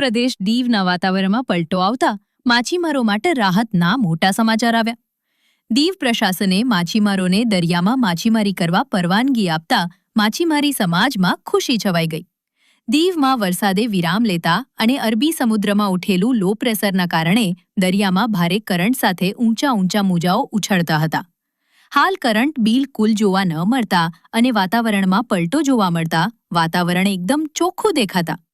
પ્રદેશ દીવના વાતાવરણમાં પલટો આવતા માછીમારો માટે રાહતના મોટા સમાચાર આવ્યા. દીવ પ્રશાસને માછીમારોને દરિયામાં માછીમારી કરવા પરવાનગી આપતા માછીમારી સમાજમાં ખુશી છવાઈ ગઈ. દીવમાં વરસાદે વિરામ લેતા અને અરબી સમુદ્રમાં ઉઠેલું લો પ્રેશરના કારણે દરિયામાં ભારે કરંટ સાથે ઊંચા ઊંચા મોજાઓ ઉછળતા હતા. હાલ કરંટ બિલકુલ જોવા ન મળતા અને વાતાવરણમાં પલટો જોવા મળતા વાતાવરણ એકદમ ચોખ્ખું દેખાતા.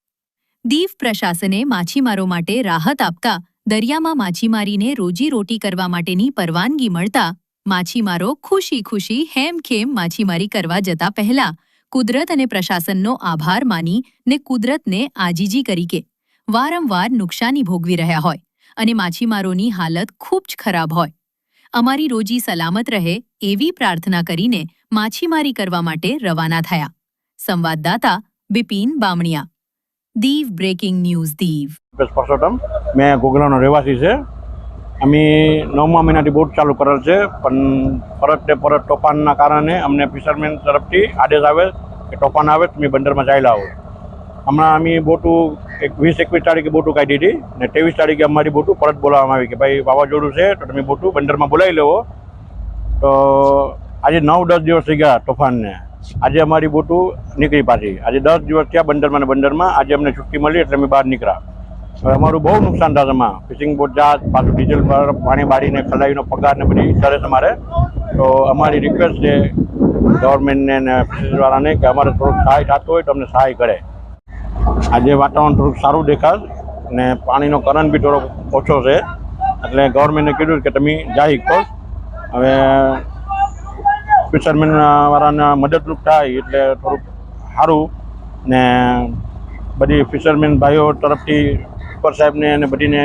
દીવ પ્રશાસને માછીમારો માટે રાહત આપતા દરિયામાં માછીમારીને રોજીરોટી કરવા માટેની પરવાનગી મળતા માછીમારો ખુશી ખુશી હેમખેમ માછીમારી કરવા જતા પહેલા કુદરત અને પ્રશાસનનો આભાર માની ને કુદરતને આજીજી કરીકે વારંવાર નુકસાની ભોગવી રહ્યા હોય અને માછીમારોની હાલત ખૂબ જ ખરાબ હોય. અમારી રોજી સલામત રહે એવી પ્રાર્થના કરીને માછીમારી કરવા માટે રવાના થયા. સંવાદદાતા બિપિન બામણિયા દીવ બ્રેકિંગ ન્યૂઝ દીવ પરસોત્તમ મેં ગોગલાનો રહેવાસી છે. અમે નવમા મહિનાથી બોટ ચાલુ કરેલ છે, પણ પરત ને પરત તોફાનના કારણે અમને ફિશરમેન તરફથી આદેશ આવે કે તોફાન આવે, તમે બંદરમાં ચાલ્યા આવો હમણાં અમે બોટું એક વીસ એકવીસ તારીખે બોટું કાઢી હતી ને ત્રેવીસ તારીખે અમારી બોટું પરત બોલાવવામાં આવી કે ભાઈ વાવાઝોડું છે, તો તમે બોટું બંદરમાં બોલાવી લેવો. તો આજે નવ દસ દિવસ થઈ ગયા તોફાનને. આજે અમારી બોટું નીકળી પાછી. આજે દસ દિવસ થયા બંદરમાં ને બંદરમાં. આજે અમને છુટ્ટી મળી એટલે અમે બહાર નીકળ્યા. હવે અમારું બહુ નુકસાન થશે એમાં. ફિશિંગ બોટ જહાજ પાછું ડીઝલ પર પાણી બાળીને ખલાવીનો પગાર ને બધી કરે અમારે. તો અમારી રિક્વેસ્ટ છે ગવર્મેન્ટને ને ફિશરીઝવાળાને કે અમારે થોડુંક સહાય થતું હોય તો અમને સહાય કરે. આજે વાતાવરણ થોડુંક સારું દેખાશ ને પાણીનો કરંટ બી થોડોક ઓછો છે. એટલે ગવર્મેન્ટે કીધું કે તમે જાઈ કહો હવે ફિશરમેન વાળાને મદદરૂપ થાય એટલે થોડુંક સારું ને બધી ફિશરમેન ભાઈઓ તરફથી ઉપર સાહેબને અને બધીને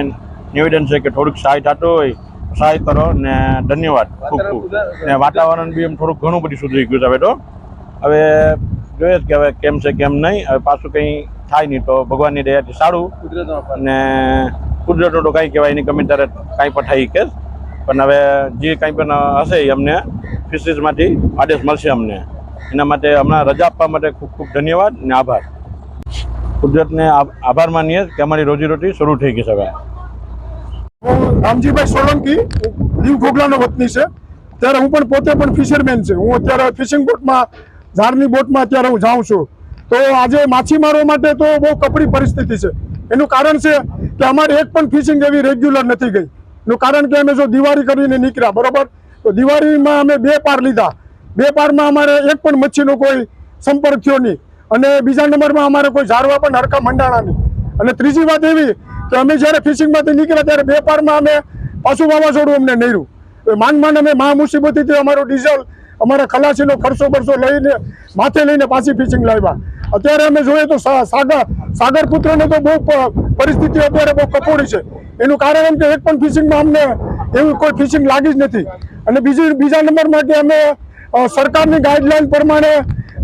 નિવેદન છે કે થોડુંક સહાય થતું હોય સહાય કરો ને ધન્યવાદ ખૂબ ખૂબ. ને વાતાવરણ બી એમ થોડુંક ઘણું બધું સુધરી ગયું છે હવે તો. હવે જોઈએ કે હવે કેમ છે કેમ નહીં. હવે પાછું કંઈ થાય નહીં તો ભગવાનની દયાથી સારું. અને કુદરતનો તો કાંઈ કહેવાય નહીં ગમે ત્યારે કાંઈ પણ થઈ કે. પણ હવે જે કાંઈ પણ હશે એ અમને ફિશરીઝમાંથી આદેશ મળશે અમને. એના માટે હમણાં રજા આપવા માટે ખૂબ ખૂબ ધન્યવાદ અને આભાર. કુદરતને આભ- આભાર માનીએ કે અમારી રોજીરોટી શરૂ થઈ ગઈ છે હું રામજીભાઈ સોલંકી, દીવ ઘોઘલાનો વતની છે. ત્યારે હું પણ પોતે પણ ફિશરમેન છે. હું અત્યારે ફિશિંગ બોટમાં, ઝાડની બોટમાં અત્યારે હું જાઉં છું. તો આજે માછીમારો માટે તો બહુ કપરી પરિસ્થિતિ છે. એનું કારણ છે કે અમારે એક પણ ફિશિંગ એવી રેગ્યુલર નથી ગઈ. એનું કારણ કે અમે જો દિવાળી કરીને નીકળ્યા, બરોબર? તો દિવાળીમાં અમે બે પાર લીધા. બે પારમાં અમારે એક પણ મચ્છીનો કોઈ સંપર્ક થયો નહીં. અને બીજા નંબરમાં અમારે કોઈ ઝાડવા પણ હડકા મંડાણા નહીં. અને ત્રીજી વાત એવી કે અમે જ્યારે ફિશિંગમાંથી નીકળ્યા ત્યારે બે પારમાં અમે પાછું વાવાઝોડું અમને નડ્યું. તો માંડ માંડ અમે મહા મુસીબતીથી અમારું ડીઝલ, અમારા ખલાસીનો ખર્ચો બરસો લઈને માથે લઈને પાછી ફિશિંગ લાવ્યા. અત્યારે અમે જોઈએ તો સાગર સાગર પુત્રને તો બહુ પરિસ્થિતિ અત્યારે બહુ કપોળી છે. એનું કારણ એમ કે એક પણ ફિશિંગમાં અમને એવું કોઈ ફિશિંગ લાગી જ નથી. અને બીજી, બીજા નંબરમાં કે અમે સરકારની ગાઈડલાઈન પ્રમાણે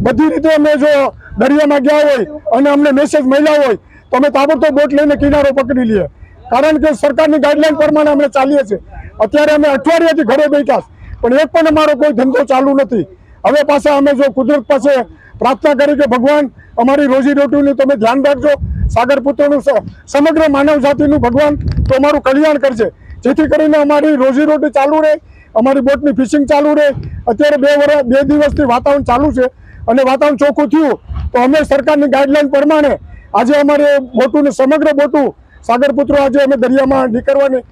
બધી રીતે અમે જો દરિયામાં ગયા હોય અને અમને મેસેજ મળ્યા હોય, તો અમે તાબડતોબ બોટ લઈને કિનારો પકડી લઈએ. કારણ કે સરકારની ગાઈડલાઈન પ્રમાણે અમે ચાલીએ છીએ. અત્યારે અમે અઠવાડિયાથી ઘરે બેઠા પણ એક પણ અમારો કોઈ ધંધો ચાલુ નથી. હવે પાછા અમે જો કુદરત પાસે પ્રાર્થના કરી કે ભગવાન, અમારી રોજી રોટીનું તમે ધ્યાન રાખજો. સાગર પુત્રનું સમગ્ર માનવ જાતિનું ભગવાન તો અમારું કલ્યાણ કરશે. જેથી કરીને અમારી રોજી રોટી ચાલુ રહે, અમારી બોટની ફિશિંગ ચાલુ રહે. અત્યારે બે વર્ષ બે દિવસથી વાતાવરણ ચાલુ છે અને વાતાવરણ ચોખ્ખું થયું તો અમે સરકારની ગાઈડલાઈન પ્રમાણે આજે અમારે બોટુને સમગ્ર બોટું સાગરપુત્રો આજે અમે દરિયામાં નીકળવાની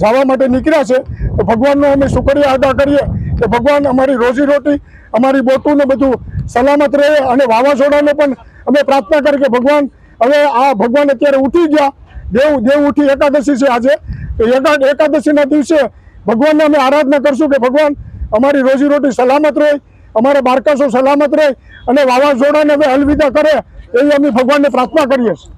જવા માટે નીકળ્યા છે. તો ભગવાનનો અમે શુક્રિયા અદા કરીએ કે ભગવાન અમારી રોજી રોટી અમારી બોટું ને બધું સલામત રહે અને વાવાઝોડાને પણ અમે પ્રાર્થના કરી કે ભગવાન હવે આ ભગવાન અત્યારે ઉઠી ગયા. દેવ દેવ ઉઠી એકાદશી છે આજે. તો એકા એકાદશીના દિવસે ભગવાનને અમે આરાધના કરશું કે ભગવાન, અમારી રોજી રોટી સલામત રહે, અમારા બાળકાસો સલામત રહે અને વાવાઝોડાને હવે અલવિદા કરે, એવી અમે ભગવાનને પ્રાર્થના કરીએ છીએ.